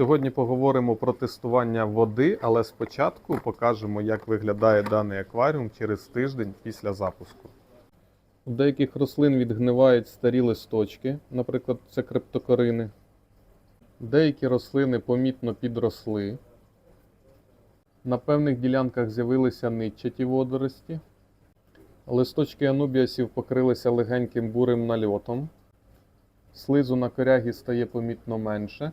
Сьогодні поговоримо про тестування води, але спочатку покажемо, як виглядає даний акваріум через тиждень після запуску. У деяких рослин відгнивають старі листочки, наприклад, це криптокорини. Деякі рослини помітно підросли. На певних ділянках з'явилися нитчаті водорості. Листочки анубіасів покрилися легеньким бурим нальотом. Слизу на корягі стає помітно менше.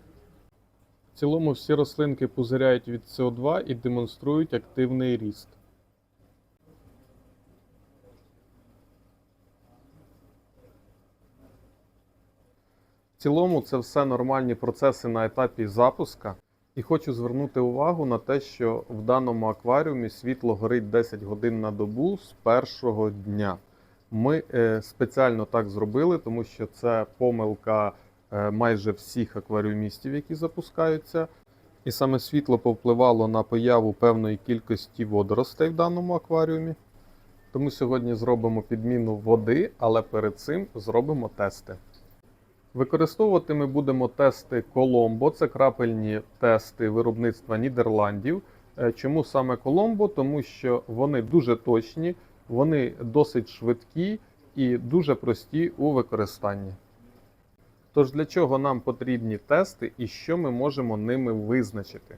Цілому всі рослинки пузиряють від СО2 і демонструють активний ріст. В цілому це все нормальні процеси на етапі запуска. І хочу звернути увагу на те, що в даному акваріумі світло горить 10 годин на добу з першого дня. Ми е, спеціально так зробили, тому що це помилка майже всіх акваріумістів, які запускаються. І саме світло повпливало на появу певної кількості водоростей в даному акваріумі. Тому сьогодні зробимо підміну води, але перед цим зробимо тести. Використовувати ми будемо тести Colombo, це крапельні тести виробництва Нідерландів. Е, Чому саме Colombo? Тому що вони дуже точні, вони досить швидкі і дуже прості у використанні. Тож для чого нам потрібні тести і що ми можемо ними визначити?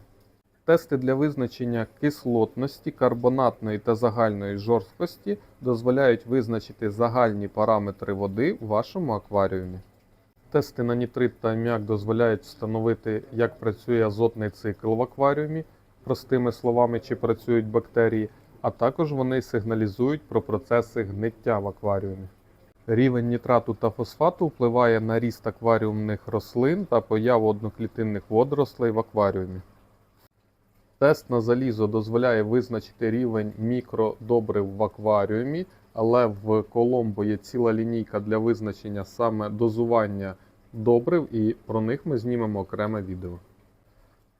Тести для визначення кислотності, карбонатної та загальної жорсткості дозволяють визначити загальні параметри води в вашому акваріумі. Тести на нітрит та аміак дозволяють встановити, як працює азотний цикл в акваріумі, простими словами, чи працюють бактерії, а також вони сигналізують про процеси гниття в акваріумі. Рівень нітрату та фосфату впливає на ріст акваріумних рослин та появу одноклітинних водорослей в акваріумі. Тест на залізо дозволяє визначити рівень мікродобрив в акваріумі, але в Коломбо є ціла лінійка для визначення саме дозування добрив, і про них ми знімемо окреме відео.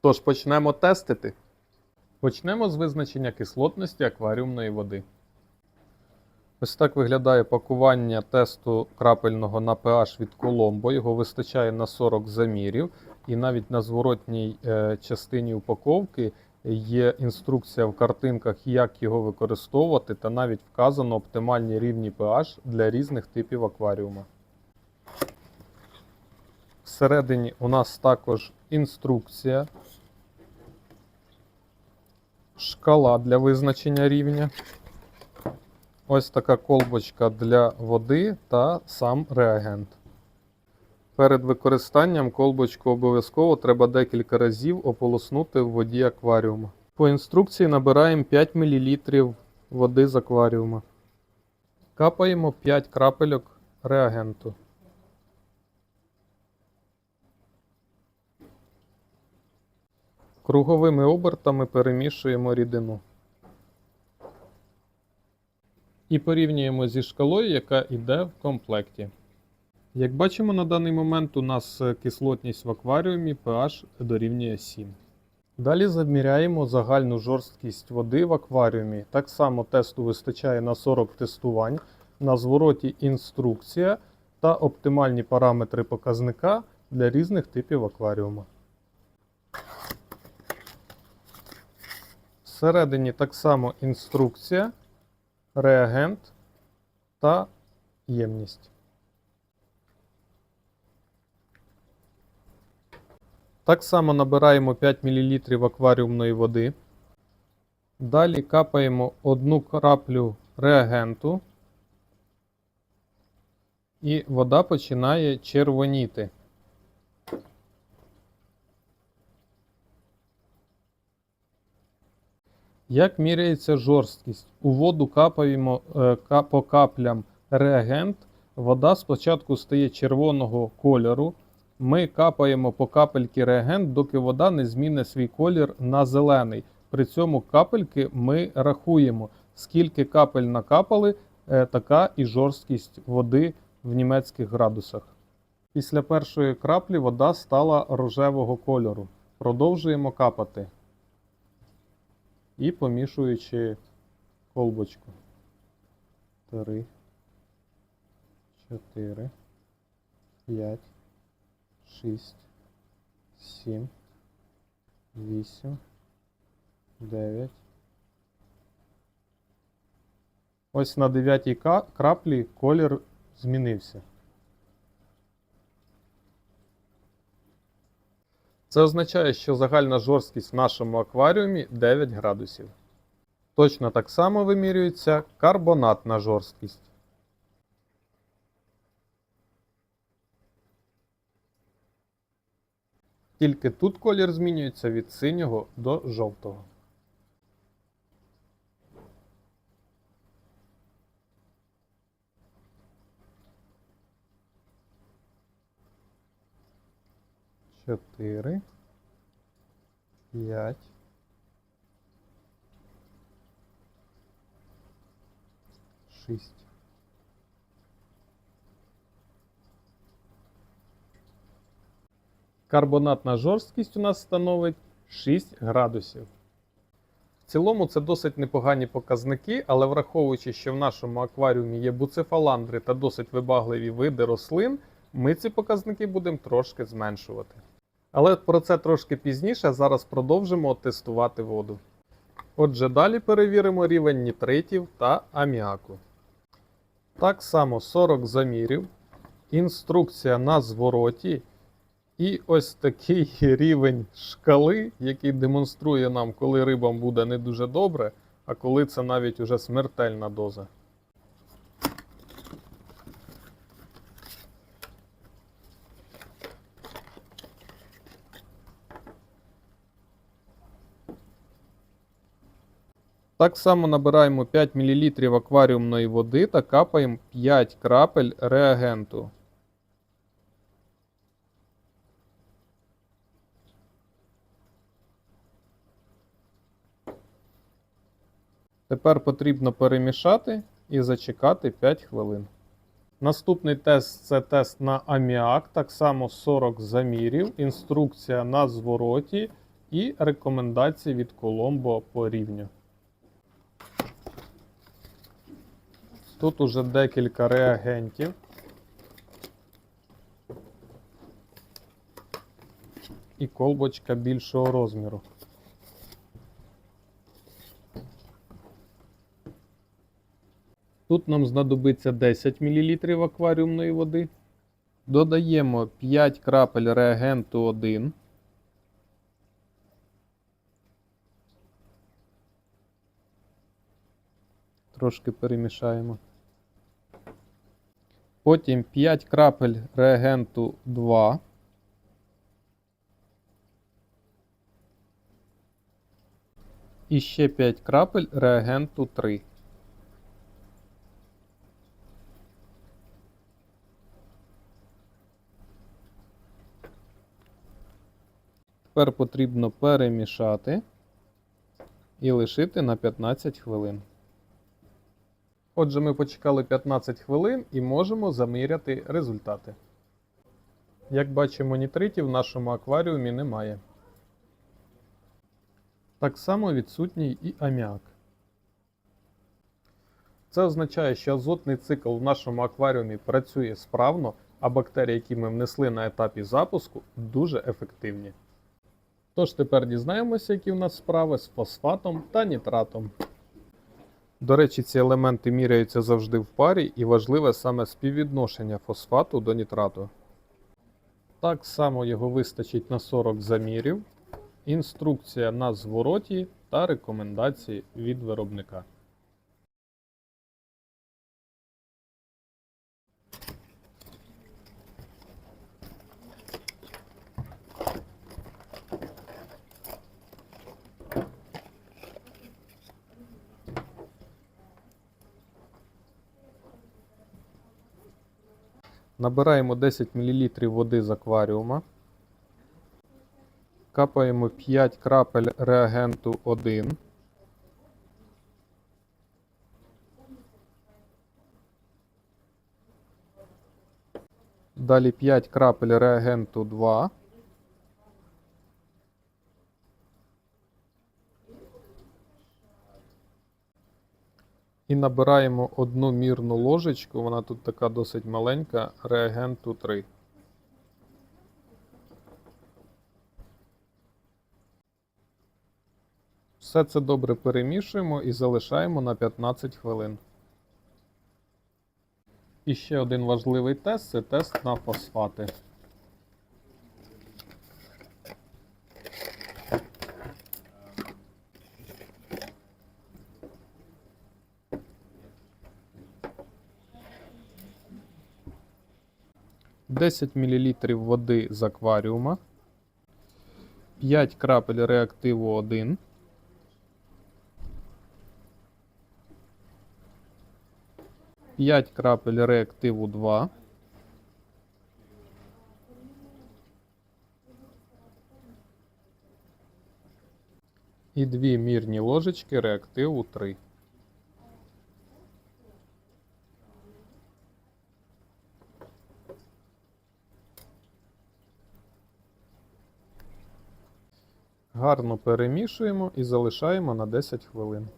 Тож почнемо тестити. Почнемо з визначення кислотності акваріумної води. Ось так виглядає пакування тесту крапельного на pH від Colombo. Його вистачає на 40 замірів, і навіть на зворотній е, частині упаковки є інструкція в картинках, як його використовувати, та навіть вказано оптимальні рівні pH для різних типів акваріума. Всередині у нас також інструкція, шкала для визначення рівня. Ось така колбочка для води та сам реагент. Перед використанням колбочку обов'язково треба декілька разів ополоснути в воді акваріума. По інструкції набираємо 5 мл води з акваріума. Капаємо 5 крапельок реагенту. Круговими обертами перемішуємо рідину. І порівнюємо зі шкалою, яка йде в комплекті. Як бачимо, на даний момент у нас е, кислотність в акваріумі pH дорівнює 7. Далі заміряємо загальну жорсткість води в акваріумі. Так само тесту вистачає на 40 тестувань. На звороті інструкція та оптимальні параметри показника для різних типів акваріума. Всередині так само інструкція, реагент та ємність. Так само набираємо 5 мл акваріумної води. Далі капаємо одну краплю реагенту, і вода починає червоніти. Як міряється жорсткість? У воду капаємо е, по каплям реагент. Вода спочатку стає червоного кольору. Ми капаємо по капельки реагент, доки вода не зміни свій колір на зелений. При цьому капельки ми рахуємо, скільки капель накапали, е, така і жорсткість води в німецьких градусах. Після першої краплі вода стала рожевого кольору. Продовжуємо капати і помішуючи колбочку. Три, чотири, п'ять, шість, сім, 8, 9. Ось на 9 краплі колір змінився. Це означає, що загальна жорсткість в нашому акваріумі 9 градусів. Точно так само вимірюється карбонатна жорсткість. Тільки тут колір змінюється від синього до жовтого. Чотири. П'ять. Шість. Карбонатна жорсткість у нас становить 6 градусів. В цілому це досить непогані показники, але враховуючи, що в нашому акваріумі є буцефаландри та досить вибагливі види рослин, ми ці показники будемо трошки зменшувати. Але про це трошки пізніше, зараз продовжимо тестувати воду. Отже, далі перевіримо рівень нітритів та аміаку. Так само 40 замірів, інструкція на звороті. І ось такий рівень шкали, який демонструє нам, коли рибам буде не дуже добре, а коли це навіть уже смертельна доза. Так само набираємо 5 мл акваріумної води та капаємо 5 крапель реагенту. Тепер потрібно перемішати і зачекати 5 хвилин. Наступний тест це тест на аміак, так само 40 замірів, інструкція на звороті і рекомендації від Colombo по рівню. Тут уже декілька реагентів. І колбочка більшого розміру. Тут нам знадобиться 10 мл акваріумної води. Додаємо 5 крапель реагенту 1. Трошки перемішаємо. Потім 5 крапель реагенту 2. І ще 5 крапель реагенту 3. Тепер потрібно перемішати і лишити на 15 хвилин. Отже, ми почекали 15 хвилин і можемо заміряти результати. Як бачимо, нітритів в нашому акваріумі немає. Так само відсутній і аміак. Це означає, що азотний цикл в нашому акваріумі працює справно, а бактерії, які ми внесли на етапі запуску, дуже ефективні. Тож тепер дізнаємося, які в нас справи з фосфатом та нітратом. До речі, ці елементи міряються завжди в парі і важливе саме співвідношення фосфату до нітрату. Так само його вистачить на 40 замірів, інструкція на звороті та рекомендації від виробника. Набираємо 10 мл води з акваріума. Капаємо 5 крапель реагенту 1. Далі 5 крапель реагенту 2. І набираємо одну мірну ложечку, вона тут така досить маленька, реагенту 3. Все це добре перемішуємо і залишаємо на 15 хвилин. І ще один важливий тест це тест на фосфати. Десять мл води з акваріума, 5 крапель реактиву 1, П'ять крапель реактиву 2. І дві мірні ложечки реактиву 3. Гарно перемішуємо і залишаємо на 10 хвилин.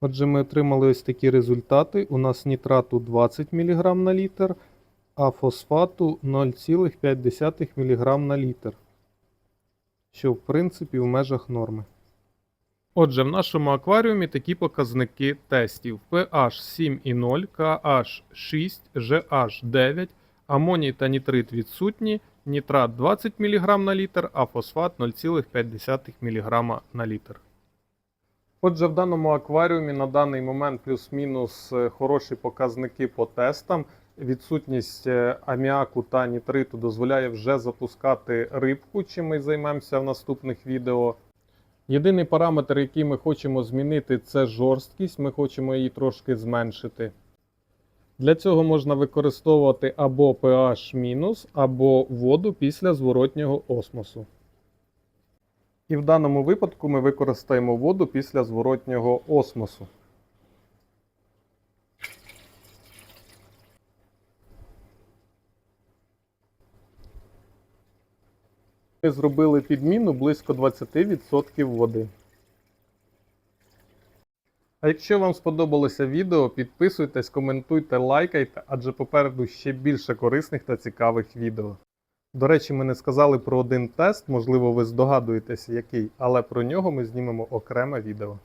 Отже, ми отримали ось такі результати. У нас нітрату 20 мг на літр, а фосфату 0,5 мг на літр, що в принципі в межах норми. Отже, в нашому акваріумі такі показники тестів: pH 7,0, KH 6, GH 9, амоній та нітрит відсутні, нітрат 20 мг на літр, а фосфат 0,5 мг на літр. Отже, в даному акваріумі на даний момент плюс-мінус е, хороші показники по тестам. Відсутність е, аміаку та нітриту дозволяє вже запускати рибку, чим ми займемося в наступних відео. Єдиний параметр, який ми хочемо змінити, це жорсткість. Ми хочемо її трошки зменшити. Для цього можна використовувати або pH або воду після зворотнього осмосу. І в даному випадку ми використаємо воду після зворотнього осмосу. Ми зробили підміну близько 20% води. А якщо вам сподобалося відео, підписуйтесь, коментуйте, лайкайте, адже попереду ще більше корисних та цікавих відео. До речі, ми не сказали про один тест, можливо, ви здогадуєтеся який, але про нього ми знімемо окреме відео.